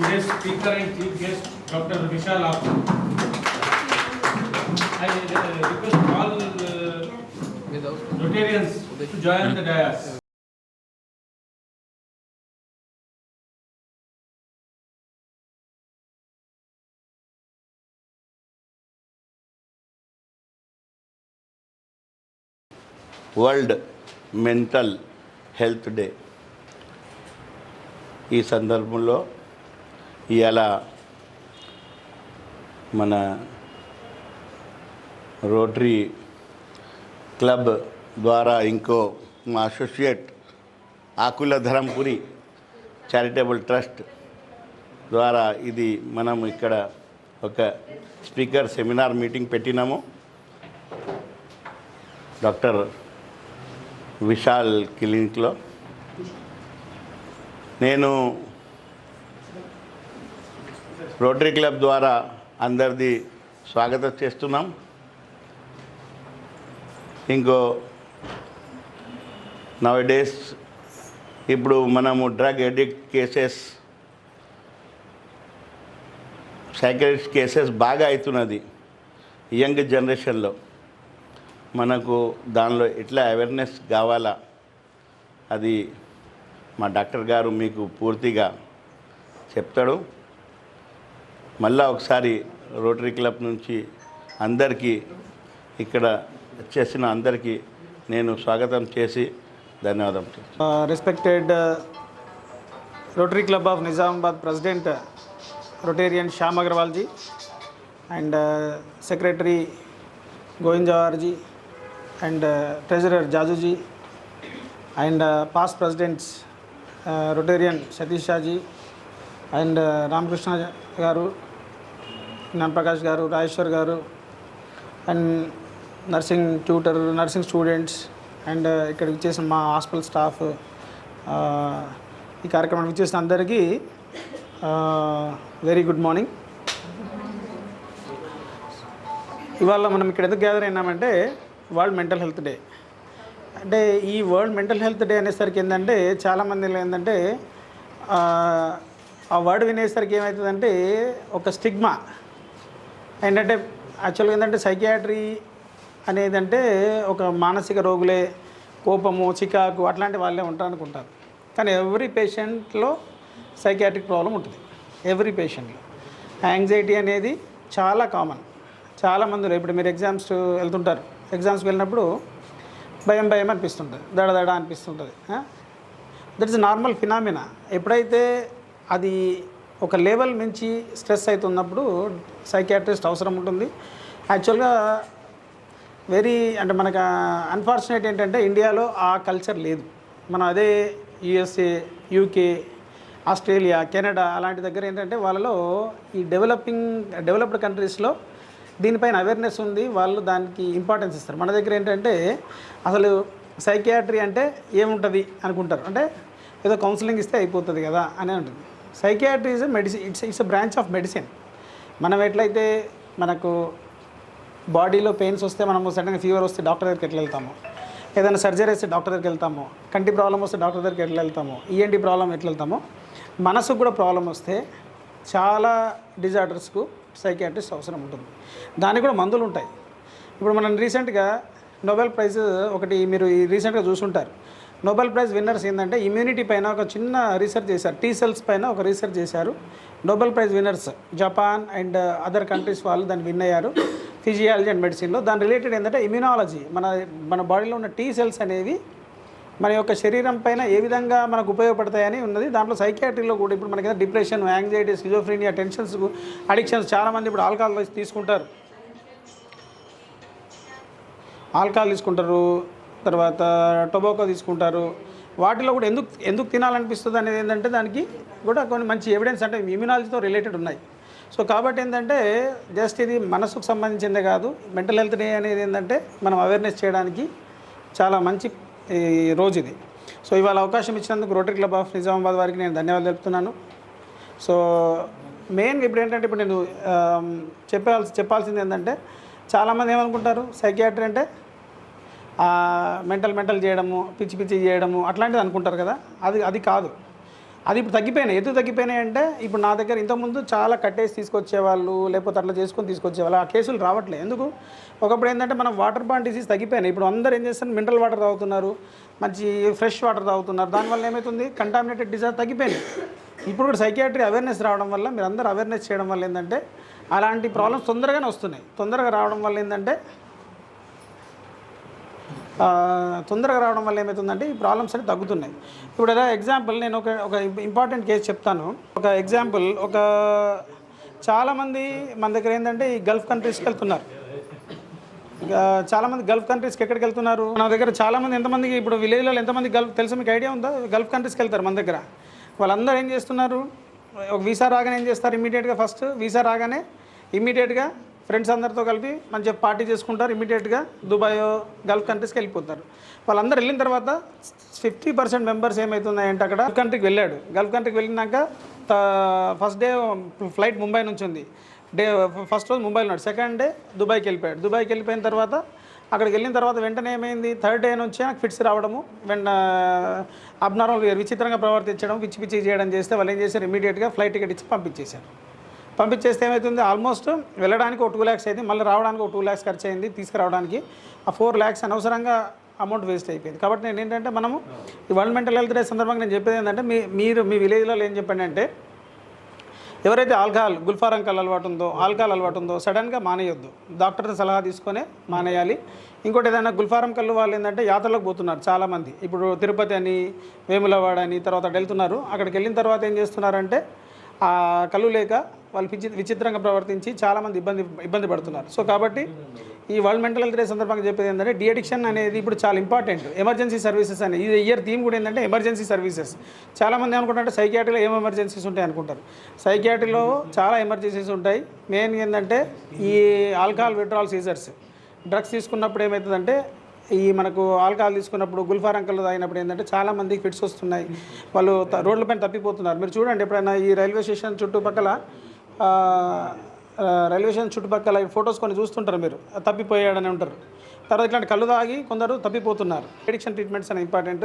Today's speaker and chief guest, Dr. Vishal Appu. I uh, request all uh, Rotarians to join the dais. World mental health day ఈ సందర్భంలో ఇవాళ మన Rotary club ద్వారా ఇంకో మా associate Akula Dharampuri charitable trust ద్వారా ఇది మనం ఇక్కడ ఒక స్పీకర్ సెమినార్ మీటింగ్ పెట్టినాము. డాక్టర్ విశాల్ క్లినిక్లో. నేను రోటరీ క్లబ్ ద్వారా అందరిది స్వాగతం చేస్తున్నాం. ఇంకో నవ్ డేస్ ఇప్పుడు మనము drug addict cases psychiatrist cases బాగా అవుతున్నది యంగ్ జనరేషన్లో. మనకు దానిలో ఎట్లా అవేర్నెస్ కావాలా అది మా డాక్టర్ గారు మీకు పూర్తిగా చెప్తాడు. మళ్ళా ఒకసారి రోటరీ క్లబ్ నుంచి అందరికీ ఇక్కడ చేసిన అందరికీ నేను స్వాగతం చేసి ధన్యవాదం respected Rotary club of Nizamabad president Rotarian Shyam అగర్వాల్జీ and secretary గోవిందజవహార్జీ and treasurer Jajuji and past presidents Rotarian Satish Shaji and Ramakrishna garu Gnanaprakash garu Rajeshwar garu and nursing tutor nursing students and ఇక్కడికి విచ్చేసిన మా హాస్పిటల్ స్టాఫ్ ఈ కార్యక్రమానికి చేసిన అందరికీ very good morning. ఇవాళ మనం ఇక్కడ ఎందుకు గ్యాదర్ అయినామంటే వరల్డ్ మెంటల్ హెల్త్ డే. అంటే ఈ వరల్డ్ మెంటల్ హెల్త్ డే అనేసరికి ఏంటంటే చాలామంది ఏంటంటే ఆ వర్డ్ వినేసరికి ఏమవుతుందంటే ఒక స్టిగ్మా. ఏంటంటే యాక్చువల్గా ఏంటంటే సైకియాట్రీ అనేది అంటే ఒక మానసిక రోగులే కోపము చికాకు అట్లాంటి వాళ్ళే ఉంటారు అనుకుంటారు కానీ ఎవ్రీ పేషెంట్లో సైకియాట్రిక్ ప్రాబ్లం ఉంటుంది. ఎవ్రీ పేషెంట్లో. యాంగ్జైటీ అనేది చాలా కామన్. చాలామందిలో ఇప్పుడు మీరు ఎగ్జామ్స్ వెళ్తుంటారు. ఎగ్జామ్స్కి వెళ్ళినప్పుడు భయం భయం అనిపిస్తుంటుంది. దడ దడ అనిపిస్తుంటుంది. That is normal phenomena. ఎప్పుడైతే అది ఒక లెవెల్ మించి స్ట్రెస్ అవుతున్నప్పుడు సైకియాట్రిస్ట్ అవసరం ఉంటుంది. యాక్చువల్గా వెరీ అంటే మనకు అన్ఫార్చునేట్ ఏంటంటే ఇండియాలో ఆ కల్చర్ లేదు. మనం అదే యుఎస్ఏ యూకే ఆస్ట్రేలియా కెనడా అలాంటి దగ్గర ఏంటంటే వాళ్ళలో ఈ డెవలపింగ్ డెవలప్డ్ కంట్రీస్లో దీనిపైన అవేర్నెస్ ఉంది. వాళ్ళు దానికి ఇంపార్టెన్స్ ఇస్తారు. మన దగ్గర ఏంటంటే అసలు సైకియాట్రీ అంటే ఏముంటుంది అనుకుంటారు. అంటే ఏదో కౌన్సిలింగ్ ఇస్తే అయిపోతుంది కదా అని ఉంటుంది psychiatry is medicine it's it's a branch of medicine. మనం ఎట్లయితే మనకు బాడీలో పెయిన్స్ వస్తే మనము సడన్గా ఫీవర్ వస్తే డాక్టర్ దగ్గరికి ఎట్లా వెళ్తాము? ఏదైనా సర్జరీ వస్తే డాక్టర్ దగ్గరికి వెళ్తాము? కంటి ప్రాబ్లం వస్తే డాక్టర్ దగ్గరికి ఎట్లా వెళ్తాము? ఈఎన్టీ ప్రాబ్లం ఎట్లా వెళ్తాము? మనసుకు కూడా ప్రాబ్లం వస్తే చాలా డిజార్డర్స్కు సైకియాట్రిస్ట్ అవసరం ఉంటుంది. దానికి కూడా మందులు ఉంటాయి. ఇప్పుడు మనం రీసెంట్గా నోబెల్ ప్రైజ్ ఒకటి మీరు ఈ రీసెంట్గా చూసుంటారు. నోబెల్ ప్రైజ్ విన్నర్స్ ఏంటంటే ఇమ్యూనిటీ పైన ఒక చిన్న రీసెర్చ్ చేశారు. టీ సెల్స్ పైన ఒక రీసెర్చ్ చేశారు. Nobel prize winners Japan and other countries వాళ్ళు దాన్ని విన్ అయ్యారు. ఫిజియాలజీ అండ్ మెడిసిన్లో దాని రిలేటెడ్ ఏంటంటే ఇమ్యూనాలజీ మన మన బాడీలో ఉన్న టీ సెల్స్ అనేవి మన యొక్క శరీరం పైన ఏ విధంగా మనకు ఉపయోగపడతాయని ఉన్నది. దాంట్లో సైకాట్రీలో కూడా ఇప్పుడు మనకి depression anxiety schizophrenia tensions addictions చాలామంది ఇప్పుడు ఆల్కహాల్ తీసుకుంటారు. ఆల్కహాల్ తీసుకుంటారు. తర్వాత టొబాకో తీసుకుంటారు. వాటిలో కూడా ఎందుకు ఎందుకు తినాలనిపిస్తుంది అనేది ఏంటంటే దానికి కూడా కొన్ని మంచి ఎవిడెన్స్ అంటే ఇమ్యూనాలజీతో రిలేటెడ్ ఉన్నాయి. సో కాబట్టి ఏంటంటే జస్ట్ ఇది మనసుకు సంబంధించిందే కాదు మెంటల్ హెల్త్ డే అనేది ఏంటంటే మనం అవేర్నెస్ చేయడానికి చాలా మంచి ఈ రోజు ఇది. సో ఇవాళ అవకాశం ఇచ్చినందుకు రోటరీ క్లబ్ ఆఫ్ నిజామాబాద్ వారికి నేను ధన్యవాదాలు తెలుపుతున్నాను. సో మెయిన్ ఇప్పుడు ఏంటంటే ఇప్పుడు నేను చెప్పాల్సి చెప్పాల్సింది ఏంటంటే చాలామంది ఏమనుకుంటారు? సైకియాట్రీ అంటే మెంటల్ మెంటల్ చేయడము పిచ్చి పిచ్చి చేయడము అట్లాంటిది అనుకుంటారు కదా. అది అది కాదు. అది ఇప్పుడు తగ్గిపోయినాయి. ఎందుకు తగ్గిపోయినాయి అంటే ఇప్పుడు నా దగ్గర ఇంతకుముందు చాలా కట్టేసి తీసుకొచ్చేవాళ్ళు లేకపోతే అట్లా చేసుకొని తీసుకొచ్చేవాళ్ళు. ఆ కేసులు రావట్లేదు. ఎందుకు? ఒకప్పుడు ఏంటంటే మనం వాటర్ బాండ్ డిసీజ్ తగ్గిపోయినాయి. ఇప్పుడు అందరూ ఏం చేస్తారు మినరల్ వాటర్ తాగుతున్నారు. మంచి ఫ్రెష్ వాటర్ తాగుతున్నారు. దానివల్ల ఏమవుతుంది కంటామినేటెడ్ డిజార్ తగ్గిపోయినాయి. ఇప్పుడు కూడా సైకియాట్రీ అవేర్నెస్ రావడం వల్ల మీరు అందరూ అవేర్నెస్ చేయడం వల్ల ఏంటంటే అలాంటి ప్రాబ్లమ్స్ తొందరగానే వస్తున్నాయి. తొందరగా రావడం వల్ల ఏంటంటే తొందరగా రావడం వల్ల ఏమవుతుందంటే ఈ ప్రాబ్లమ్స్ అనేవి తగ్గుతున్నాయి. ఇప్పుడు ఎలా ఎగ్జాంపుల్ నేను ఒక ఒక ఇంపార్టెంట్ కేసు చెప్తాను. ఒక ఎగ్జాంపుల్ ఒక చాలామంది మన దగ్గర ఏంటంటే ఈ గల్ఫ్ కంట్రీస్కి వెళ్తున్నారు. చాలామంది గల్ఫ్ కంట్రీస్కి ఎక్కడికి వెళ్తున్నారు? మన దగ్గర చాలామంది ఎంతమందికి ఇప్పుడు విలేజ్లో ఎంతమంది గల్ఫ్ తెలుసు మీకు ఐడియా ఉందా? గల్ఫ్ కంట్రీస్కి వెళ్తారు మన దగ్గర. వాళ్ళందరూ ఏం చేస్తున్నారు? ఒక వీసా రాగానే ఏం చేస్తారు? ఇమీడియట్గా ఫస్ట్ వీసా రాగానే ఇమీడియట్గా ఫ్రెండ్స్ అందరితో కలిపి మంచిగా పార్టీ చేసుకుంటారు. ఇమీడియట్గా దుబాయ్ గల్ఫ్ కంట్రీస్కి వెళ్ళిపోతారు. వాళ్ళందరూ వెళ్ళిన తర్వాత ఫిఫ్టీ పర్సెంట్ మెంబర్స్ ఏమవుతున్నాయంటే అక్కడ గల్ఫ్ కంట్రీకి వెళ్ళాడు. గల్ఫ్ కంట్రీకి వెళ్ళినాక ఫస్ట్ డే ఫ్లైట్ ముంబై నుంచి ఉంది. డే ఫస్ట్ రోజు ముంబైలో ఉన్నాడు. సెకండ్ డే దుబాయ్కి వెళ్ళిపోయాడు. దుబాయ్కి వెళ్ళిపోయిన తర్వాత అక్కడికి వెళ్ళిన తర్వాత వెంటనే ఏమైంది? థర్డ్ డే నుంచి నాకు ఫిట్స్ రావడము వెంట అబ్నార్మల్ విచిత్రంగా ప్రవర్తించడం పిచ్చి పిచ్చి చేయడం చేస్తే వాళ్ళు ఏం చేశారు? ఇమీడియట్గా ఫ్లైట్ టికెట్ ఇచ్చి పంపించేశారు. పంపించేస్తే ఏమవుతుంది ఆల్మోస్ట్ వెళ్ళడానికి ఒక టూ ల్యాక్స్ అయింది. మళ్ళీ రావడానికి ఒక టూ ల్యాక్స్ ఖర్చు అయింది తీసుకురావడానికి. ఆ ఫోర్ ల్యాక్స్ అనవసరంగా అమౌంట్ వేస్ట్ అయిపోయింది. కాబట్టి నేను ఏంటంటే మనము ఈ వరల్డ్ మెంటల్ హెల్త్ డే సందర్భంగా నేను చెప్పేది ఏంటంటే మీ మీరు మీ విలేజ్లో ఏం చెప్పండి అంటే ఎవరైతే ఆల్కహాల్ గుల్ఫారంకల్ అలవాటు ఉందో ఆల్కహాల్ అలవాటు ఉందో సడన్గా మానేయొద్దు. డాక్టర్ సలహా తీసుకొని మానేయాలి. ఇంకోటి ఏదైనా గుల్ఫారం కళ్ళు వాళ్ళు ఏంటంటే యాత్రలకు పోతున్నారు చాలామంది. ఇప్పుడు తిరుపతి అని వేములవాడ అని తర్వాత వెళ్తున్నారు. అక్కడికి వెళ్ళిన తర్వాత ఏం చేస్తున్నారంటే కళ్ళు లేక వాళ్ళు విచిత్ర విచిత్రంగా ప్రవర్తించి చాలామంది ఇబ్బంది ఇబ్బంది పడుతున్నారు. సో కాబట్టి ఈ వరల్డ్ మెంటల్ హెల్త్ డే సందర్భంగా చెప్పేది ఏంటంటే డిఎడిక్షన్ అనేది ఇప్పుడు చాలా ఇంపార్టెంట్. ఎమర్జెన్సీ సర్వీసెస్ అనేది ఇది ఇయర్ థీమ్ కూడా ఏంటంటే ఎమర్జెన్సీ సర్వీసెస్. చాలామంది అనుకుంటారంటే సైకియాట్రీలో ఏం ఎమర్జెన్సీస్ ఉంటాయి అనుకుంటారు. సైకియాట్రీలో చాలా ఎమర్జెన్సీస్ ఉంటాయి. మెయిన్ ఏంటంటే ఈ ఆల్కహాల్ విడ్రాల్ సీజర్స్. డ్రగ్స్ తీసుకున్నప్పుడు ఏమవుతుందంటే ఈ మనకు ఆల్కహాల్ తీసుకున్నప్పుడు గుల్ఫార్ అంకల్ తాగినప్పుడు ఏంటంటే చాలామందికి ఫిట్స్ వస్తున్నాయి. వాళ్ళు రోడ్లపైన తప్పిపోతున్నారు. మీరు చూడండి ఎప్పుడైనా ఈ రైల్వే స్టేషన్ చుట్టుపక్కల రైల్వే స్టేషన్ చుట్టుపక్కల ఫొటోస్ కొన్ని చూస్తుంటారు మీరు. తప్పిపోయాడని ఉంటారు. తర్వాత ఇట్లాంటి కళ్ళు తాగి కొందరు తప్పిపోతున్నారు. ఎడిక్షన్ ట్రీట్మెంట్స్ అనే ఇంపార్టెంట్.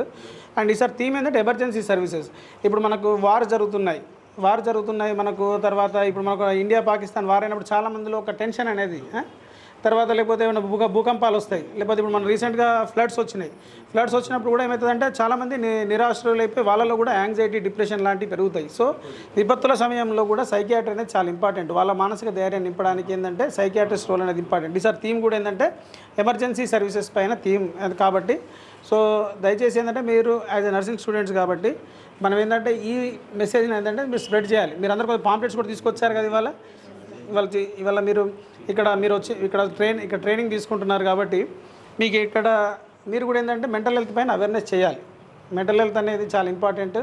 అండ్ ఈసారి థీమ్ ఏంటంటే ఎమర్జెన్సీ సర్వీసెస్. ఇప్పుడు మనకు వార్ జరుగుతున్నాయి. వార్ జరుగుతున్నాయి. మనకు తర్వాత ఇప్పుడు మనకు ఇండియా పాకిస్తాన్ వార్ అయినప్పుడు చాలా మందిలో ఒక టెన్షన్ అనేది తర్వాత లేకపోతే ఏమైనా భూక భూకంపాలు వస్తాయి. లేకపోతే ఇప్పుడు మన రీసెంట్గా ఫ్లడ్స్ వచ్చినాయి. ఫ్లడ్స్ వచ్చినప్పుడు కూడా ఏమవుతుందంటే చాలామంది ని వాళ్ళలో కూడా యాంగ్జైటీ డిప్రెషన్ లాంటివి పెరుగుతాయి. సో విపత్తుల సమయంలో కూడా సైకియాట్రీ అనేది చాలా ఇంపార్టెంట్. వాళ్ళ మానసిక ధైర్యాన్ని నింపడానికి ఏంటంటే సైకియాట్రిస్ట్ రోల్ అనేది ఇంపార్టెంట్. ఈసారి థీమ్ కూడా ఏంటంటే ఎమర్జెన్సీ సర్వీసెస్ పైన థీమ్ కాబట్టి. సో దయచేసి ఏంటంటే మీరు యాజ్ ఎ నర్సింగ్ స్టూడెంట్స్ కాబట్టి మనం ఏంటంటే ఈ మెసేజ్ని ఏంటంటే మీరు స్ప్రెడ్ చేయాలి. మీరు అందరూ కొంచెం పాంప్లెట్స్ కూడా తీసుకొచ్చారు కదా ఇవాళ? ఇవాళ ఇవాళ మీరు ఇక్కడ మీరు వచ్చి ఇక్కడ ట్రైన్ ఇక్కడ ట్రైనింగ్ తీసుకుంటున్నారు కాబట్టి మీకు ఇక్కడ మీరు కూడా ఏంటంటే మెంటల్ హెల్త్ పైన అవేర్నెస్ చేయాలి. మెంటల్ హెల్త్ అనేది చాలా ఇంపార్టెంట్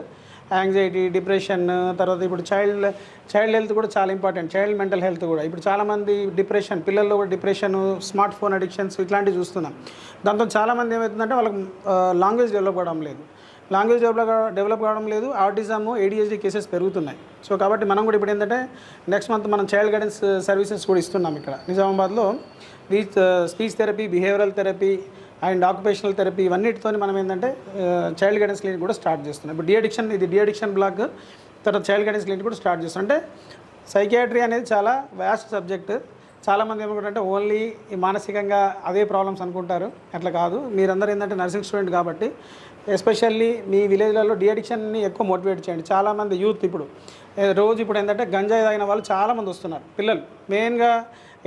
యాంగ్జైటీ డిప్రెషన్ తర్వాత ఇప్పుడు చైల్డ్ చైల్డ్ హెల్త్ కూడా చాలా ఇంపార్టెంట్ చైల్డ్ మెంటల్ హెల్త్ కూడా. ఇప్పుడు చాలామంది డిప్రెషన్ పిల్లల్లో కూడా డిప్రెషన్ స్మార్ట్ ఫోన్ అడిక్షన్స్ ఇట్లాంటివి చూస్తున్నాం. దాంతో చాలామంది ఏమవుతుందంటే వాళ్ళకి లాంగ్వేజ్ డెవలప్ అవ్వడం లేదు. లాంగ్వేజ్ డెవలప్ డెవలప్ కావడం లేదు. ఆర్టిజము ఏడిహెచ్డి కేసెస్ పెరుగుతున్నాయి. సో కాబట్టి మనం కూడా ఇప్పుడు ఏంటంటే నెక్స్ట్ మంత్ మనం చైల్డ్ గైడెన్స్ సర్వీసెస్ కూడా ఇస్తున్నాం ఇక్కడ. నిజామాబాద్లో speech speech therapy behavioural therapy and occupational therapy ఇవన్నిటితో మనం ఏంటంటే చైల్డ్ గైడెన్స్ క్లినిక్ కూడా స్టార్ట్ చేస్తున్నాం. ఇప్పుడు డిఅడిక్షన్ ఇది డిఅడిక్షన్ బ్లాక్ తర్వాత చైల్డ్ గైడెన్స్ క్లినిక్ కూడా స్టార్ట్ చేస్తున్నాం. అంటే సైకియాట్రీ అనేది చాలా వ్యాస్ట్ సబ్జెక్ట్ చాలామంది ఏమనుకుంటారంటే ఓన్లీ ఈ మానసికంగా అదే ప్రాబ్లమ్స్ అనుకుంటారు. అట్లా కాదు. మీరందరూ ఏంటంటే నర్సింగ్ స్టూడెంట్ కాబట్టి ఎస్పెషల్లీ మీ విలేజ్లలో డిఅడిక్షన్ని ఎక్కువ మోటివేట్ చేయండి. చాలామంది యూత్ ఇప్పుడు రోజు ఇప్పుడు ఏంటంటే గంజాయి తాగిన వాళ్ళు చాలామంది వస్తున్నారు. పిల్లలు మెయిన్గా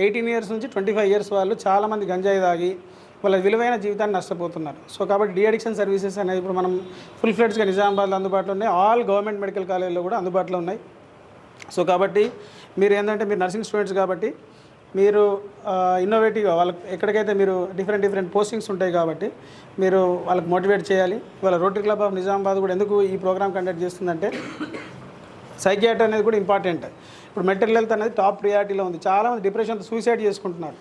ఎయిటీన్ ఇయర్స్ నుంచి ట్వంటీ ఫైవ్ ఇయర్స్ వాళ్ళు చాలామంది గంజాయి తాగి వాళ్ళ విలువైన జీవితాన్ని నష్టపోతున్నారు. సో కాబట్టి డిఅడిక్షన్ సర్వీసెస్ అనేది ఇప్పుడు మనం ఫుల్ ఫ్లెడ్స్గా నిజామాబాద్లో అందుబాటులో ఉన్నాయి. ఆల్ గవర్నమెంట్ మెడికల్ కాలేజీలో కూడా అందుబాటులో ఉన్నాయి. సో కాబట్టి మీరు ఏంటంటే మీరు నర్సింగ్ స్టూడెంట్స్ కాబట్టి మీరు ఇన్నోవేటివ్గా వాళ్ళకి ఎక్కడికైతే మీరు డిఫరెంట్ డిఫరెంట్ పోస్టింగ్స్ ఉంటాయి కాబట్టి మీరు వాళ్ళకి మోటివేట్ చేయాలి. ఇవాళ రోటరీ క్లబ్ ఆఫ్ నిజామాబాద్ కూడా ఎందుకు ఈ ప్రోగ్రామ్ కండక్ట్ చేస్తుందంటే సైకియాట్రీ అనేది కూడా ఇంపార్టెంట్ ఇప్పుడు మెంటల్ హెల్త్ అనేది టాప్ ప్రియారిటీలో ఉంది. చాలామంది డిప్రెషన్తో సూసైడ్ చేసుకుంటున్నారు.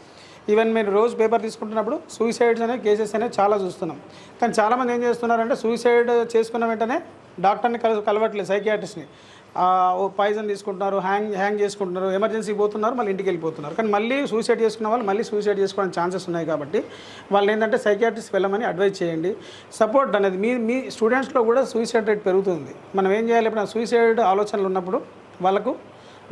ఈవెన్ మీరు రోజు పేపర్ తీసుకుంటున్నప్పుడు సూసైడ్స్ అనే కేసెస్ అనేవి చాలా చూస్తున్నాం. కానీ చాలామంది ఏం చేస్తున్నారంటే సూసైడ్ చేసుకున్న వెంటనే డాక్టర్ని కల కలవట్లేదు సైకియాట్రిస్ట్ని పాయిజన్ తీసుకుంటున్నారు హ్యాంగ్ హ్యాంగ్ చేసుకుంటున్నారు ఎమర్జెన్సీ పోతున్నారు మళ్ళీ ఇంటికి వెళ్ళిపోతున్నారు. కానీ మళ్ళీ సూసైడ్ చేసుకున్న వాళ్ళు మళ్ళీ సూసైడ్ చేసుకోవడానికి ఛాన్సెస్ ఉన్నాయి కాబట్టి వాళ్ళు ఏంటంటే సైకాట్రిస్ట్ వెళ్ళమని అడ్వైజ్ చేయండి. సపోర్ట్ అనేది మీ మీ స్టూడెంట్స్లో కూడా సూసైడ్ రేట్ పెరుగుతుంది. మనం ఏం చేయాలి? ఇప్పుడు సూసైడ్ ఆలోచనలు ఉన్నప్పుడు వాళ్ళకు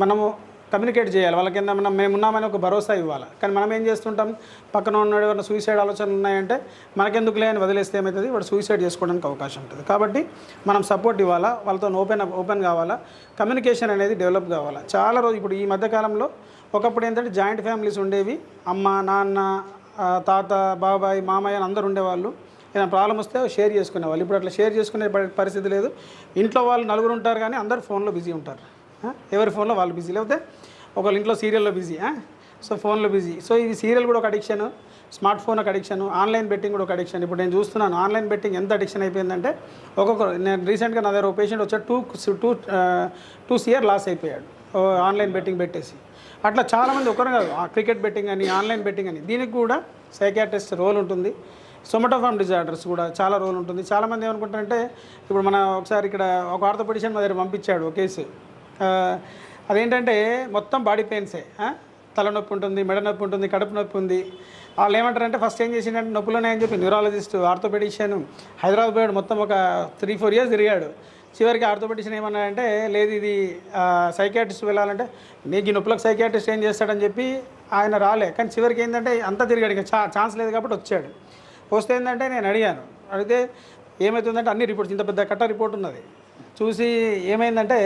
మనము కమ్యూనికేట్ చేయాలి. వాళ్ళకి కింద మనం మేము ఉన్నామని ఒక భరోసా ఇవ్వాలి? కానీ మనం ఏం చేస్తుంటాం? పక్కన ఉన్నాడు ఎవరైనా సూసైడ్ ఆలోచనలు ఉన్నాయంటే మనకెందుకు లేని వదిలేస్తే ఏమవుతుంది వాడు సూసైడ్ చేసుకోవడానికి అవకాశం ఉంటుంది. కాబట్టి మనం సపోర్ట్ ఇవ్వాలా? వాళ్ళతో ఓపెన్ ఓపెన్ కావాలా? కమ్యూనికేషన్ అనేది డెవలప్ కావాలా? చాలా రోజు ఇప్పుడు ఈ మధ్యకాలంలో ఒకప్పుడు ఏంటంటే జాయింట్ ఫ్యామిలీస్ ఉండేవి. అమ్మ నాన్న తాత బాబాయ్ మామయ్య అని అందరు ఉండేవాళ్ళు. ఏదైనా ప్రాబ్లం వస్తే షేర్ చేసుకునేవాళ్ళు. ఇప్పుడు అట్లా షేర్ చేసుకునే పరిస్థితి లేదు. ఇంట్లో వాళ్ళు నలుగురు ఉంటారు కానీ అందరు ఫోన్లో బిజీ ఉంటారు. ఎవరి ఫోన్లో వాళ్ళు బిజీ లేకపోతే ఒకళ్ళ ఇంట్లో సీరియల్లో బిజీ సో ఫోన్లో బిజీ. సో ఇది సీరియల్ కూడా ఒక అడిక్షన్ స్మార్ట్ ఫోన్ ఒక అడిక్షన్ ఆన్లైన్ బెట్టింగ్ కూడా ఒక అడిక్షన్ ఇప్పుడు నేను చూస్తున్నాను ఆన్లైన్ బెట్టింగ్ ఎంత అడిక్షన్ అయిపోయిందంటే ఒక్కొక్క నేను రీసెంట్గా నా దగ్గర ఒక పేషెంట్ వచ్చాడు టూ టూ టూ సియర్ లాస్ అయిపోయాడు ఆన్లైన్ బెట్టింగ్ పెట్టేసి. అట్లా చాలామంది ఒకరు కాదు ఆ క్రికెట్ బెట్టింగ్ అని ఆన్లైన్ బెట్టింగ్ అని. దీనికి కూడా సైకాట్రిస్ట్ రోల్ ఉంటుంది. సొమటోఫామ్ డిజార్డర్స్ కూడా చాలా రోల్ ఉంటుంది. చాలామంది ఏమనుకుంటారంటే ఇప్పుడు మన ఒకసారి ఇక్కడ ఒక ఆర్థోపెడిషన్ మా దగ్గర పంపించాడు ఒక కేసు అదేంటంటే మొత్తం బాడీ పెయిన్సే తలనొప్పి ఉంటుంది మెడ నొప్పి ఉంటుంది కడుపు నొప్పి ఉంది. వాళ్ళు ఏమంటారంటే ఫస్ట్ ఏం చేసిందంటే నొప్పులు ఉన్నాయని చెప్పి న్యూరాలజిస్ట్ ఆర్థోపెడిషియన్ హైదరాబాద్ పోయాడు మొత్తం ఒక త్రీ ఫోర్ ఇయర్స్ తిరిగాడు. చివరికి ఆర్థోపెడిషన్ ఏమన్నాడంటే లేదు ఇది సైకాట్రిస్ట్ వెళ్ళాలంటే నీకు ఈ నొప్పులకు సైకాట్రిస్ట్ ఏం చేస్తాడని చెప్పి ఆయన రాలే. కానీ చివరికి ఏంటంటే అంతా తిరిగాడు ఇంకా ఛాన్స్ లేదు కాబట్టి వచ్చాడు. వస్తే ఏంటంటే నేను అడిగాను. అడిగితే ఏమవుతుందంటే అన్ని రిపోర్ట్స్ ఇంత పెద్ద కట్ట రిపోర్ట్ ఉన్నది. చూసి ఏమైందంటే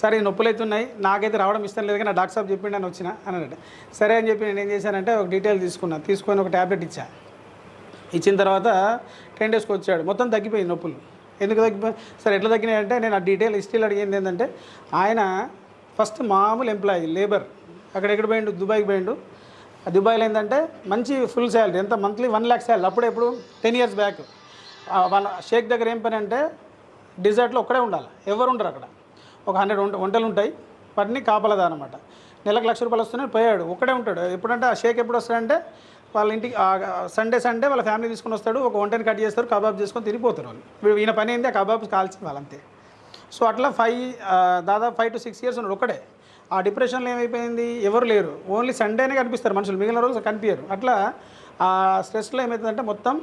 సరే నొప్పులు నొప్పులు అవుతున్నాయి నాకైతే రావడం ఇష్టం లేదు కానీ నా డాక్టర్ సాబ్ చెప్పిండు అని వచ్చిన అని సరే అని చెప్పి నేను ఏం చేశానంటే ఒక డీటెయిల్ తీసుకున్నాను తీసుకొని ఒక ట్యాబ్లెట్ ఇచ్చా. ఇచ్చిన తర్వాత టెన్ డేస్కి వచ్చాడు. మొత్తం తగ్గిపోయింది నొప్పులు. ఎందుకు తగ్గిపోయి సరే ఎట్లా తగ్గినాయి అంటే నేను ఆ డీటెయిల్ హిస్టరీలో అడిగింది ఏంటంటే ఆయన ఫస్ట్ మామూలు ఎంప్లాయీ లేబర్. అక్కడ ఎక్కడ పోయిండు? దుబాయ్కి పోయిండు. ఆ దుబాయ్లో ఏంటంటే మంచి ఫుల్ శాలరీ ఎంత? Monthly one lakh salary. అప్పుడు ఎప్పుడు? Ten years back. వాళ్ళ షేక్ దగ్గర ఏం పని అంటే డిజర్ట్లో ఒక్కడే ఉండాలి. ఎవరు ఉండరు అక్కడ. ఒక హండ్రెడ్ వంట వంటలు ఉంటాయి. వాటిని కాపలదా అనమాట నెలకు లక్ష రూపాయలు వస్తున్నాయి పోయాడు. ఒక్కడే ఉంటాడు. ఎప్పుడంటే ఆ షేక్ ఎప్పుడు వస్తాడంటే వాళ్ళ ఇంటికి సండే సండే వాళ్ళ ఫ్యామిలీ తీసుకొని వస్తాడు. ఒక వంటని కట్ చేస్తారు కబాబ్ చేసుకొని తిరిగిపోతారు వాళ్ళు. ఈయన పని అయింది ఆ కబాబ్ కాల్చి వాళ్ళంతే. సో అట్లా ఫైవ్ దాదాపు ఫైవ్ టు సిక్స్ ఇయర్స్ ఉన్నాడు ఒక్కడే. ఆ డిప్రెషన్లో ఏమైపోయింది? ఎవరు లేరు. ఓన్లీ సండేనే కనిపిస్తారు మనుషులు. మిగిలిన రోజు కనిపించరు అట్లా ఆ స్ట్రెస్లో ఏమవుతుందంటే మొత్తం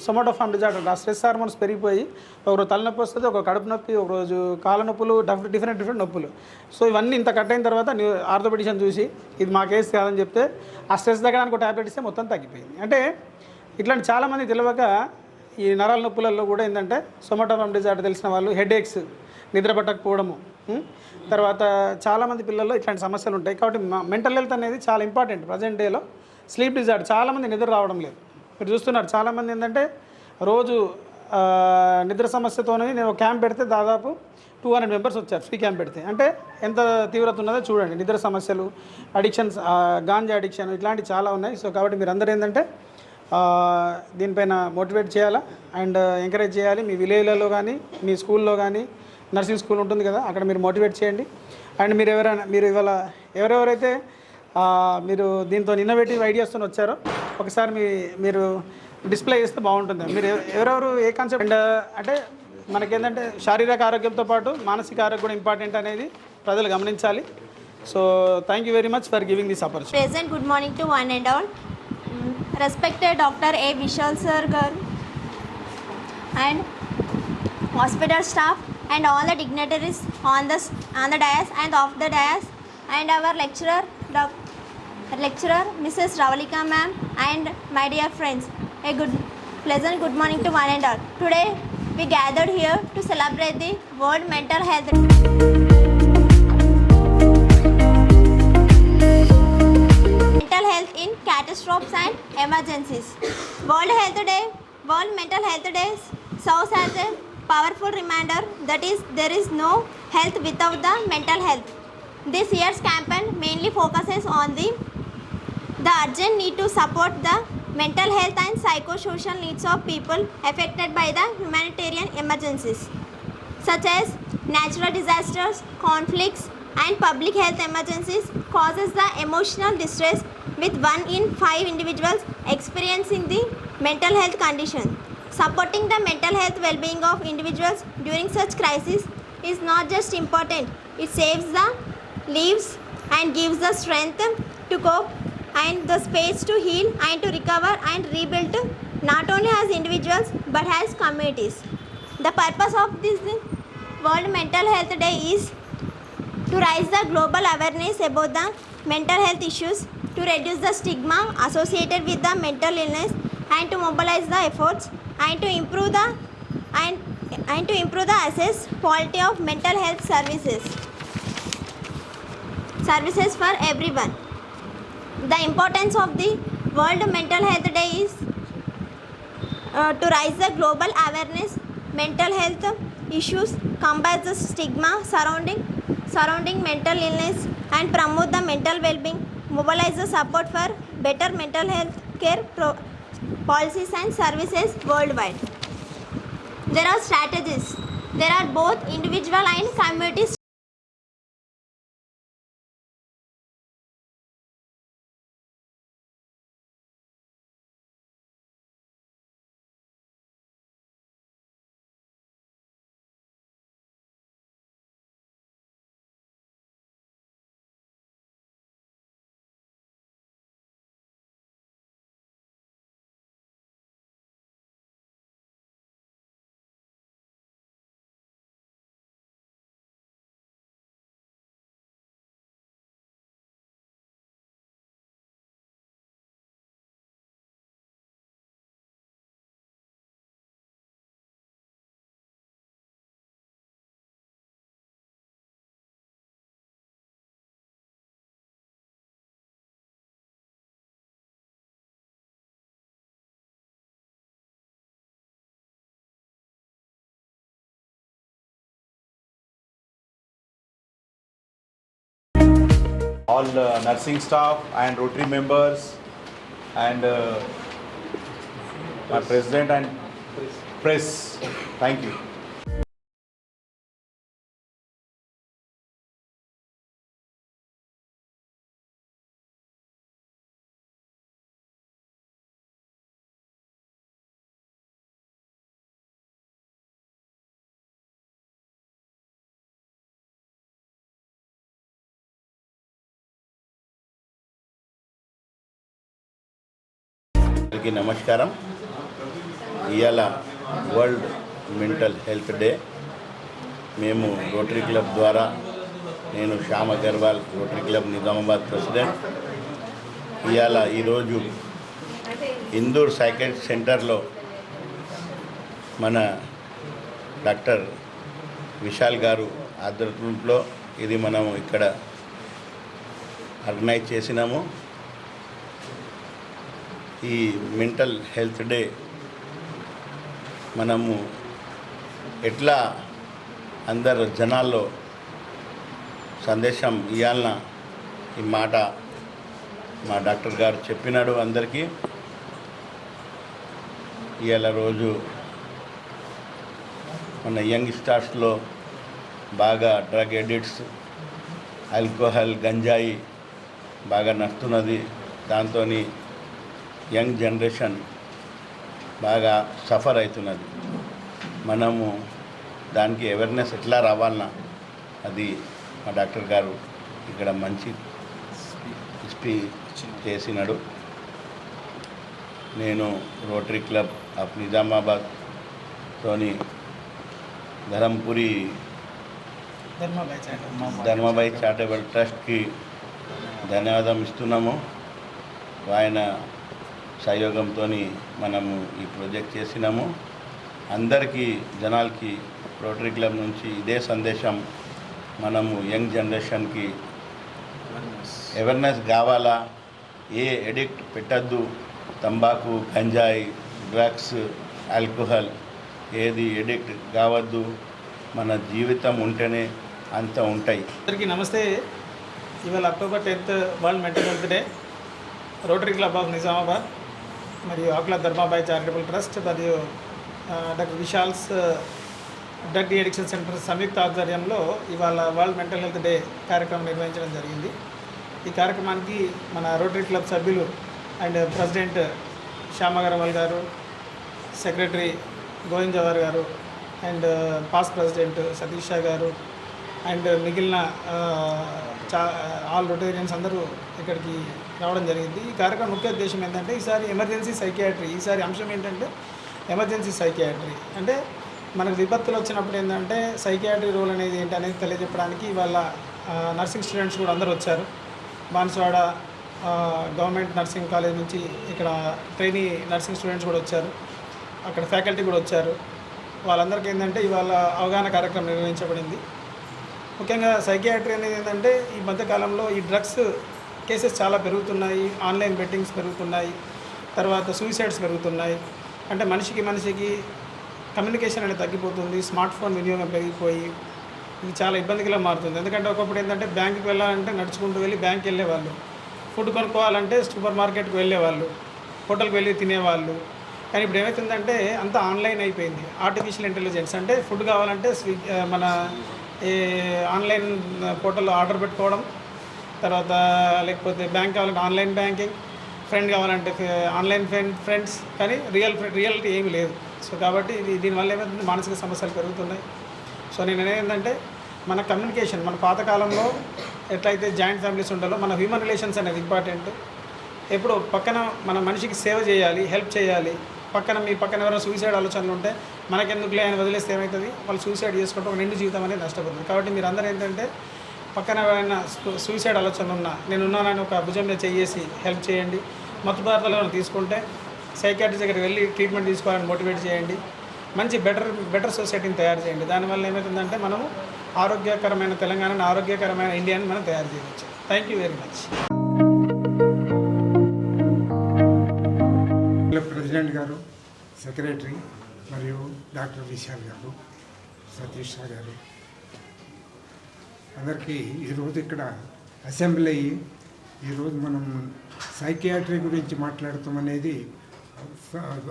సొమాటోఫామ్ డిజార్డర్ ఆ స్ట్రెస్ హార్మోన్స్ పెరిగిపోయి ఒకరోజు తలనొప్పి వస్తుంది ఒక కడుపు నొప్పి ఒకరోజు కాళ్ళ నొప్పులు డఫ్- డిఫరెంట్ డిఫరెంట్ నొప్పులు. సో ఇవన్నీ ఇంత కట్ అయిన తర్వాత ఆర్థోపెడిషన్ చూసి ఇది మా కేసు కాదని చెప్తే ఆ స్ట్రెస్ తగ్గడానికి ఒక టాబ్లెట్ ఇస్తే మొత్తం తగ్గిపోయింది. అంటే ఇట్లాంటి చాలామంది తెలియక ఈ నరాల నొప్పులలో కూడా ఏంటంటే సొమాటోఫామ్ డిజార్డర్ తెలిసిన వాళ్ళు హెడేక్స్ నిద్ర పట్టకపోవడము తర్వాత చాలామంది పిల్లల్లో ఇట్లాంటి సమస్యలు ఉంటాయి. కాబట్టి మెంటల్ హెల్త్ అనేది చాలా ఇంపార్టెంట్. ప్రజెంట్ డేలో స్లీప్ డిజార్డర్ చాలామంది నిద్ర రావడం లేదు. మీరు చూస్తున్నారు. చాలామంది ఏంటంటే రోజు నిద్ర సమస్యతోనే నేను ఒక క్యాంప్ పెడితే దాదాపు టూ హండ్రెడ్ మెంబర్స్ వచ్చారు ఫ్రీ క్యాంప్ పెడితే. అంటే ఎంత తీవ్రత ఉన్నదో చూడండి. నిద్ర సమస్యలు అడిక్షన్స్ గాంజా అడిక్షన్ ఇట్లాంటివి చాలా ఉన్నాయి. సో కాబట్టి మీరు అందరూ ఏంటంటే దీనిపైన మోటివేట్ చేయాలా? అండ్ ఎంకరేజ్ చేయాలి. మీ విలేజ్లలో కానీ మీ స్కూల్లో కానీ నర్సింగ్ స్కూల్ ఉంటుంది కదా అక్కడ మీరు మోటివేట్ చేయండి. అండ్ మీరు ఎవరైనా మీరు ఇవాళ ఎవరెవరైతే మీరు దీంతో ఇన్నోవేటివ్ ఐడియాస్తో వచ్చారో ఒకసారి మీ మీరు డిస్ప్లే చేస్తే బాగుంటుంది. మీరు ఎవరెవరు ఏ కాన్సెప్ట్ అండ్ అంటే మనకేంటంటే శారీరక ఆరోగ్యంతో పాటు మానసిక ఆరోగ్యం కూడా ఇంపార్టెంట్ అనేది ప్రజలు గమనించాలి. So thank very much for giving this opportunity present good morning to one and all respected doctor A Vishal sir garu. And hospital staff and all the dignitaries on this on the dais and of the dais and our lecturer doctor lecturer Mrs. Ravalika ma'am and my dear friends a good pleasant good morning to one and all today we gathered here to celebrate the world mental health mental health in catastrophes and emergencies. World Health Day, World Mental Health Day serves as a powerful reminder that is there is no health without the mental health. This year's campaign mainly focuses on the the urgent need to support the mental health and psychosocial needs of people affected by the humanitarian emergencies such as natural disasters, conflicts, and public health emergencies causes the emotional distress with one in five individuals experiencing the mental health condition. Supporting the mental health well-being of individuals during such crises is not just important, it saves the lives and gives the strength to cope and the space to heal and to recover and rebuild not only as individuals but as communities. The purpose of this World Mental Health Day is to raise the global awareness about the mental health issues, to reduce the stigma associated with the mental illness, and to mobilize the efforts and to improve the and and to improve the access quality of mental health services services for everyone. The importance of the World Mental Health Day is uh, to raise the global awareness. Mental health issues combat the stigma surrounding surrounding mental illness and promote the mental well-being. Mobilize the support for better mental health care policies and services worldwide. There are strategies. There are both individual and community all uh, nursing staff and Rotary members and uh, my president and press. Thank you. అందరికీ నమస్కారం. ఇవాళ world mental health day. మేము Rotary club ద్వారా నేను Shyam Agarwal Rotary club Nizamabad president. ఇవాళ ఈరోజు ఇందూర్ సైకెట్ సెంటర్లో మన డాక్టర్ విశాల్ గారు ఆధ్వర్యంలో ఇది మనం ఇక్కడ ఆర్గనైజ్ చేసినాము. ఈ మెంటల్ హెల్త్ డే మనము ఎట్లా అందరు జనాల్లో సందేశం ఇవ్వాలన్న ఈ మాట మా డాక్టర్ గారు చెప్పినాడు అందరికీ. ఇవాళ రోజు మన యంగ్ స్టార్స్లో బాగా డ్రగ్ ఎడిక్ట్స్ ఆల్కహాల్ గంజాయి బాగా నడుస్తున్నది. దాంతో యంగ్ జనరేషన్ బాగా సఫర్ అవుతున్నది. మనము దానికి అవేర్నెస్ ఎట్లా రావాలన్నా అది మా డాక్టర్ గారు ఇక్కడ మంచి స్పీచ్ చేసినాడు. నేను రోటరీ క్లబ్ ఆఫ్ నిజామాబాద్తోని ధరంపురి ధర్మాబాయి చారిటబుల్ ట్రస్ట్కి ధన్యవాదం ఇస్తున్నాము. ఆయన సహయోగంతో మనము ఈ ప్రాజెక్ట్ చేసినాము. అందరికీ జనాలకి రోటరీ క్లబ్ నుంచి ఇదే సందేశం. మనము యంగ్ జనరేషన్కి అవేర్నెస్ కావాలా? ఏ ఎడిక్ట్ పెట్టద్దు? తంబాకు గంజాయి డ్రగ్స్ ఆల్కహాల్ ఏది ఎడిక్ట్ కావద్దు? మన జీవితం ఉంటేనే అంత ఉంటాయి. అందరికీ నమస్తే. ఇవాళ October tenth world mental health day. Rotary club of Nizamabad. మరియు ఆకుల ధర్మాబాయ్ చారిటబుల్ ట్రస్ట్ మరియు doctor Vishal's drug addiction centre సంయుక్త ఆధ్వర్యంలో ఇవాళ వరల్డ్ మెంటల్ హెల్త్ డే కార్యక్రమం నిర్వహించడం జరిగింది. ఈ కార్యక్రమానికి మన రోటరీ క్లబ్ సభ్యులు and president Shyam Agarwal garu secretary Govind Jawahar garu and past president Satish Shah garu and మిగిలిన చా ఆల్ రొటేరియన్స్ అందరూ ఇక్కడికి రావడం జరిగింది. ఈ కార్యక్రమం ముఖ్య ఉద్దేశం ఏంటంటే ఈసారి ఎమర్జెన్సీ సైకియాట్రీ ఈసారి అంశం ఏంటంటే ఎమర్జెన్సీ సైకియాట్రీ. అంటే మనకు విపత్తులు వచ్చినప్పుడు ఏంటంటే సైకియాట్రీ రోల్ అనేది ఏంటి అనేది తెలియజెప్పడానికి ఇవాళ నర్సింగ్ స్టూడెంట్స్ కూడా అందరూ వచ్చారు. బాన్సువాడ గవర్నమెంట్ నర్సింగ్ కాలేజ్ నుంచి ఇక్కడ ట్రైనీ నర్సింగ్ స్టూడెంట్స్ కూడా వచ్చారు. అక్కడ ఫ్యాకల్టీ కూడా వచ్చారు. వాళ్ళందరికీ ఏంటంటే ఇవాళ అవగాహన కార్యక్రమం నిర్వహించబడింది. ముఖ్యంగా సైకియాట్రీ అనేది ఏంటంటే ఈ మధ్యకాలంలో ఈ డ్రగ్స్ కేసెస్ చాలా పెరుగుతున్నాయి ఆన్లైన్ బెట్టింగ్స్ పెరుగుతున్నాయి తర్వాత సూసైడ్స్ పెరుగుతున్నాయి. అంటే మనిషికి మనిషికి కమ్యూనికేషన్ అనేది తగ్గిపోతుంది స్మార్ట్ ఫోన్ వినియోగం పెరిగిపోయి ఇది చాలా ఇబ్బందిగా మారుతుంది. ఎందుకంటే ఒకప్పుడు ఏంటంటే బ్యాంకుకి వెళ్ళాలంటే నడుచుకుంటూ వెళ్ళి బ్యాంక్కి వెళ్ళేవాళ్ళు. ఫుడ్ కొనుక్కోవాలంటే సూపర్ మార్కెట్కి వెళ్ళేవాళ్ళు హోటల్కి వెళ్ళి తినేవాళ్ళు. కానీ ఇప్పుడు ఏమవుతుందంటే అంతా ఆన్లైన్ అయిపోయింది. ఆర్టిఫిషియల్ ఇంటెలిజెన్స్ అంటే ఫుడ్ కావాలంటే స్విగ్ మన ఆన్లైన్ పోర్టల్లో ఆర్డర్ పెట్టుకోవడం తర్వాత లేకపోతే బ్యాంక్ కావాలంటే ఆన్లైన్ బ్యాంకింగ్ ఫ్రెండ్ కావాలంటే ఆన్లైన్ ఫ్రెండ్ ఫ్రెండ్స్ కానీ రియల్ రియాలిటీ ఏమి లేదు. సో కాబట్టి ఇది దీనివల్ల ఏమవుతుంది మానసిక సమస్యలు పెరుగుతున్నాయి. సో నేను ఏంటంటే మన కమ్యూనికేషన్ మన పాతకాలంలో ఎట్లయితే జాయింట్ ఫ్యామిలీస్ ఉండాలో మన హ్యూమన్ రిలేషన్స్ అనేది ఇంపార్టెంట్. ఎప్పుడు పక్కన మన మనిషికి సేవ చేయాలి హెల్ప్ చేయాలి. పక్కన మీ పక్కన ఎవరైనా సూసైడ్ ఆలోచనలు ఉంటే మనకెందుకులే ఆయన వదిలేస్తే ఏమవుతుంది? వాళ్ళు సూసైడ్ చేసుకుంటే ఒక నిండు జీవితం అనేది నష్టపోతుంది. కాబట్టి మీరు అందరూ ఏంటంటే పక్కన ఎవరైనా సూసైడ్ ఆలోచనలు ఉన్నా నేను ఉన్నానని ఒక భుజం మీద చేసి హెల్ప్ చేయండి. మత్తు పదార్థాలు తీసుకుంటే సైకాట్రిస్ట్ దగ్గరికి వెళ్ళి ట్రీట్మెంట్ తీసుకోవాలని మోటివేట్ చేయండి. మంచి బెటర్ బెటర్ సొసైటీని తయారు చేయండి. దానివల్ల ఏమవుతుందంటే మనము ఆరోగ్యకరమైన తెలంగాణను ఆరోగ్యకరమైన ఇండియాని మనం తయారు చేయవచ్చు. Thank you very much president garu secretary మరియు డాక్టర్ విశాల్ గారు సతీష్ గారు అందరికీ ఈరోజు ఇక్కడ అసెంబ్లీ అయ్యి ఈరోజు మనం సైకియాట్రీ గురించి మాట్లాడటం అనేది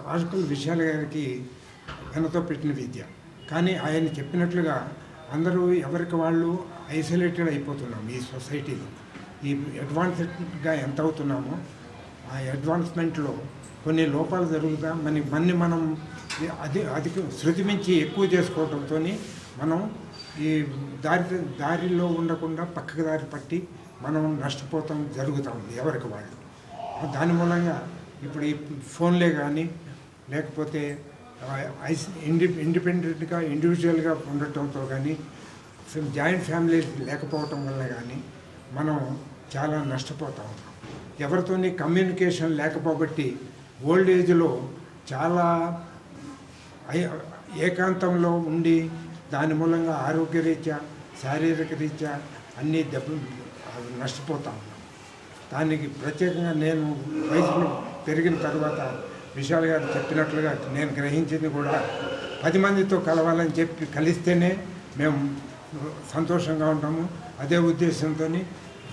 ఆర్కల్ విశాల్ గారికి వెనతో పెట్టిన విద్య. కానీ ఆయన చెప్పినట్లుగా అందరూ ఎవరికి వాళ్ళు ఐసోలేటెడ్ అయిపోతున్నాం ఈ సొసైటీలో. ఈ అడ్వాన్స్డ్గా ఎంత అవుతున్నామో ఆ అడ్వాన్స్మెంట్లో కొన్ని లోపాలు జరుగుతా మన మన్ని మనం అది అధిక శృతి మించి ఎక్కువ చేసుకోవడంతో మనం ఈ దారి దారిలో ఉండకుండా పక్కకు దారి పట్టి మనం నష్టపోతాం జరుగుతూ ఉంది ఎవరికి వాళ్ళు. దాని మూలంగా ఇప్పుడు ఈ ఫోన్లే కానీ లేకపోతే ఐస్ ఇండి ఇండిపెండెంట్గా ఇండివిజువల్గా ఉండటంతో కానీ జాయింట్ ఫ్యామిలీ లేకపోవటం వల్ల కానీ మనం చాలా నష్టపోతూ. ఉన్నాం ఎవరితోని కమ్యూనికేషన్ లేకపోబట్టి ఓల్డ్ ఏజ్లో చాలా ఏకాంతంలో ఉండి దాని మూలంగా ఆరోగ్యరీత్యా శారీరక రీత్యా అన్నీ దెబ్బ నష్టపోతా ఉన్నాం. దానికి ప్రత్యేకంగా నేను వయసులో పెరిగిన తర్వాత విశాల్ గారు చెప్పినట్లుగా నేను గ్రహించింది కూడా పది మందితో కలవాలని చెప్పి కలిస్తేనే మేము సంతోషంగా ఉంటాము. అదే ఉద్దేశంతో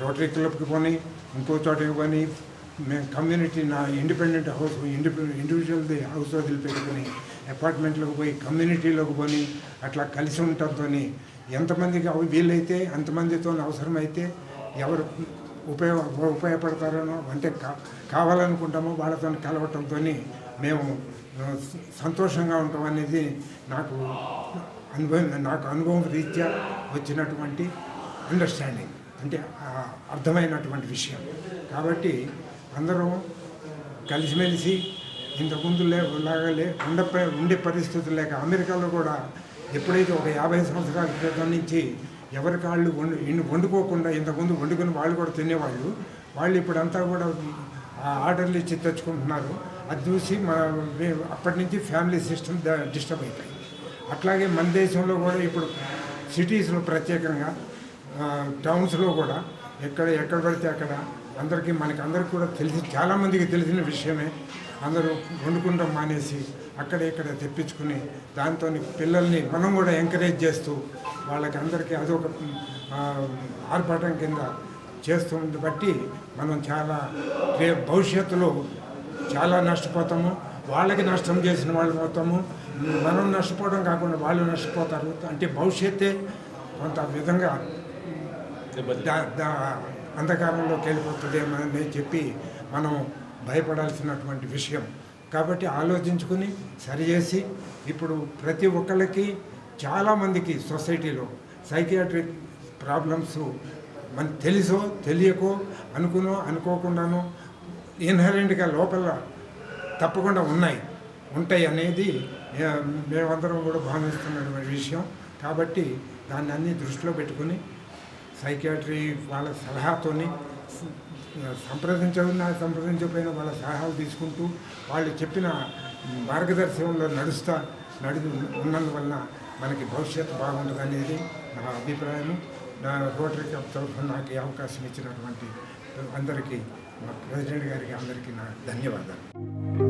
రోటరీ క్లబ్కి పోనీ ఇంకో చోటకి పోనీ మేము కమ్యూనిటీ నా ఇండిపెండెంట్ హౌస్ ఇండిపెండెంట్ ఇండివిజువల్ది హౌస్ వదిలిపెట్టుకుని అపార్ట్మెంట్లకు పోయి కమ్యూనిటీలోకి పోయి అట్లా కలిసి ఉండటంతో ఎంతమందికి అవి వీలైతే అంతమందితో అవసరమైతే ఎవరు ఉపయోగ ఉపయోగపడతారనో అంటే కా కావాలనుకుంటామో వాళ్ళతో కలవటంతో మేము సంతోషంగా ఉండటం అనేది నాకు అనుభవం నాకు అనుభవం రీత్యా వచ్చినటువంటి అండర్స్టాండింగ్ అంటే అర్థమైనటువంటి విషయం. కాబట్టి అందరం కలిసిమెలిసి ఇంతకుముందు లే లాగా లే ఉండ ఉండే పరిస్థితులు లేక అమెరికాలో కూడా ఎప్పుడైతే ఒక యాభై సంవత్సరాల క్రితం నుంచి ఎవరి కాళ్ళు వండు ఇన్ని వండుకోకుండా ఇంతకుముందు వండుకొని వాళ్ళు కూడా తినేవాళ్ళు వాళ్ళు ఇప్పుడంతా కూడా ఆర్డర్లు ఇచ్చి తెచ్చుకుంటున్నారు. అది చూసి మా అప్పటి నుంచి ఫ్యామిలీ సిస్టమ్ డిస్టర్బ్ అయిపోయింది. అట్లాగే మన దేశంలో కూడా ఇప్పుడు సిటీస్లో ప్రత్యేకంగా టౌన్స్లో కూడా ఎక్కడ ఎక్కడ పడితే అక్కడ అందరికీ మనకి అందరికీ కూడా తెలిసి చాలామందికి తెలిసిన విషయమే అందరూ వండుకుంటాం మానేసి అక్కడ ఇక్కడ తెప్పించుకుని దాంతో పిల్లల్ని మనం కూడా ఎంకరేజ్ చేస్తూ వాళ్ళకి అందరికీ అదొక ఆర్భాటం కింద చేస్తుంది బట్టి మనం చాలా భవిష్యత్తులో చాలా నష్టపోతాము. వాళ్ళకి నష్టం చేసిన వాళ్ళు పోతాము. మనం నష్టపోవడం కాకుండా వాళ్ళు నష్టపోతారు. అంటే భవిష్యత్తే కొంత విధంగా అంధకారంలోకి వెళ్ళిపోతుందేమో అని చెప్పి మనం భయపడాల్సినటువంటి విషయం. కాబట్టి ఆలోచించుకుని సరిచేసి ఇప్పుడు ప్రతి ఒక్కళ్ళకి చాలామందికి సొసైటీలో సైకియాట్రిక్ ప్రాబ్లమ్స్ మనకు తెలుసో తెలియకో అనుకునో అనుకోకుండానో ఇన్హరెంట్గా లోపల తప్పకుండా ఉన్నాయి. ఉంటాయి అనేది మేమందరం కూడా భావిస్తున్నటువంటి విషయం. కాబట్టి దాన్ని అన్ని దృష్టిలో పెట్టుకుని సైకియాట్రీ వాళ్ళ సలహాతోని సంప్రదించకుండా సంప్రదించకపోయినా వాళ్ళ సలహాలు తీసుకుంటూ వాళ్ళు చెప్పిన మార్గదర్శనంలో నడుస్తా నడి ఉన్నందువలన మనకి భవిష్యత్తు బాగుంటుంది అనేది నా అభిప్రాయం నా రోటరీ క్లబ్ తరఫున నాకు అవకాశం ఇచ్చినటువంటి అందరికీ మా ప్రెసిడెంట్ గారికి అందరికీ నా ధన్యవాదాలు.